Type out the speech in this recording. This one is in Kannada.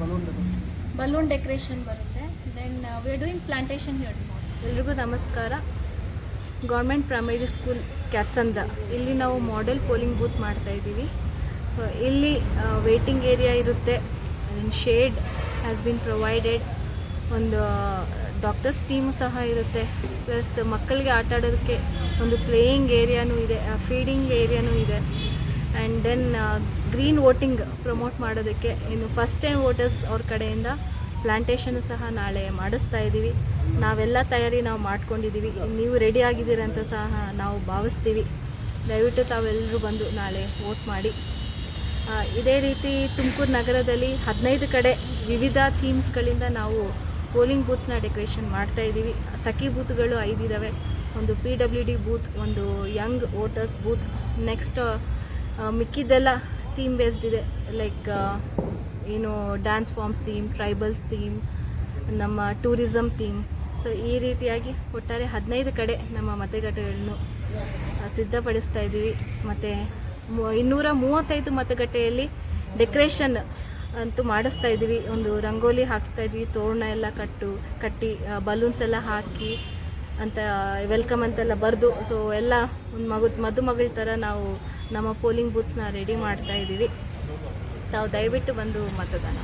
ಬಲೂನ್ ಡೆಕೋರೇಷನ್ ಬರುತ್ತೆ. Then we are doing plantation here ಎಲ್ರಿಗೂ ನಮಸ್ಕಾರ. ಗೌರ್ಮೆಂಟ್ ಪ್ರೈಮರಿ ಸ್ಕೂಲ್ ಕ್ಯಾತ್ಸಂದ ಇಲ್ಲಿ ನಾವು ಮಾಡೆಲ್ ಪೋಲಿಂಗ್ ಬೂತ್ ಮಾಡ್ತಾ ಇದ್ದೀವಿ. ಇಲ್ಲಿ ವೇಟಿಂಗ್ ಏರಿಯಾ ಇರುತ್ತೆ. ಶೇಡ್ ಹ್ಯಾಸ್ ಬಿನ್ ಪ್ರೊವೈಡೆಡ್ ಒಂದು ಡಾಕ್ಟರ್ಸ್ ಟೀಮ್ ಸಹ ಇರುತ್ತೆ. ಪ್ಲಸ್ ಮಕ್ಕಳಿಗೆ ಆಟ ಆಡೋದಕ್ಕೆ ಒಂದು ಪ್ಲೇಯಿಂಗ್ ಏರಿಯಾನೂ ಇದೆ ಫೀಡಿಂಗ್ ಏರಿಯಾನೂ ಇದೆ. ದೆನ್ ಗ್ರೀನ್ ವೋಟಿಂಗ್ ಪ್ರಮೋಟ್ ಮಾಡೋದಕ್ಕೆ ಇನ್ನು ಫಸ್ಟ್ ಟೈಮ್ ವೋಟರ್ಸ್ ಅವ್ರ ಕಡೆಯಿಂದ ಪ್ಲಾಂಟೇಷನ್ ಸಹ ನಾಳೆ ಮಾಡಿಸ್ತಾ ಇದ್ದೀವಿ ನಾವೆಲ್ಲ ತಯಾರಿ ನಾವು ಮಾಡ್ಕೊಂಡಿದ್ದೀವಿ ನೀವು ರೆಡಿ ಆಗಿದ್ದೀರಂತ ಸಹ ನಾವು ಭಾವಿಸ್ತೀವಿ. ದಯವಿಟ್ಟು ತಾವೆಲ್ಲರೂ ಬಂದು ನಾಳೆ ವೋಟ್ ಮಾಡಿ. ಇದೇ ರೀತಿ ತುಮಕೂರು ನಗರದಲ್ಲಿ ಹದಿನೈದು ಕಡೆ ವಿವಿಧ ಥೀಮ್ಸ್ಗಳಿಂದ ನಾವು ಪೋಲಿಂಗ್ ಬೂತ್ಸ್ನ ಡೆಕೋರೇಷನ್ ಮಾಡ್ತಾ ಇದ್ದೀವಿ ಸಖಿ ಬೂತ್ಗಳು ಐದಿದ್ದಾವೆ ಒಂದು ಪಿ ಡಬ್ಲ್ಯೂ ಡಿ ಬೂತ್ ಒಂದು ಯಂಗ್ ವೋಟರ್ಸ್ ಬೂತ್ ನೆಕ್ಸ್ಟ್ ಮಿಕ್ಕಿದ್ದೆಲ್ಲ ಥೀಮ್ ಬೇಸ್ಡ್ ಇದೆ. ಲೈಕ್ ಏನು dance forms theme tribals theme ನಮ್ಮ ಟೂರಿಸಮ್ ಥೀಮ್ ಸೊ ಈ ರೀತಿಯಾಗಿ ಒಟ್ಟಾರೆ ಹದಿನೈದು ಕಡೆ ನಮ್ಮ ಮತಗಟ್ಟೆಗಳನ್ನು ಸಿದ್ಧಪಡಿಸ್ತಾ ಇದ್ದೀವಿ. ಮತ್ತು ಇನ್ನೂರ ಮೂವತ್ತೈದು ಮತಗಟ್ಟೆಯಲ್ಲಿ ಡೆಕೋರೇಷನ್ ಅಂತೂ ಮಾಡಿಸ್ತಾ ಇದ್ದೀವಿ. ಒಂದು ರಂಗೋಲಿ ಹಾಕಿಸ್ತಾ ಇದ್ವಿ ತೋರಣ ಎಲ್ಲ ಕಟ್ಟು, ಕಟ್ಟಿ ಬಲೂನ್ಸ್ ಎಲ್ಲ ಹಾಕಿ ಅಂತ ವೆಲ್ಕಮ್ ಅಂತೆಲ್ಲ ಬರೆದು ಸೊ ಎಲ್ಲ ಒಂದು ಮಗು, ಮದುಮಗಳ ಥರ ನಾವು ನಮ್ಮ ಪೋಲಿಂಗ್ ಬೂತ್ಸ್ನ ರೆಡಿ ಮಾಡ್ತಾ ಇದ್ದೀವಿ. ತಾವು ದಯವಿಟ್ಟು ಬಂದು ಮತದಾನ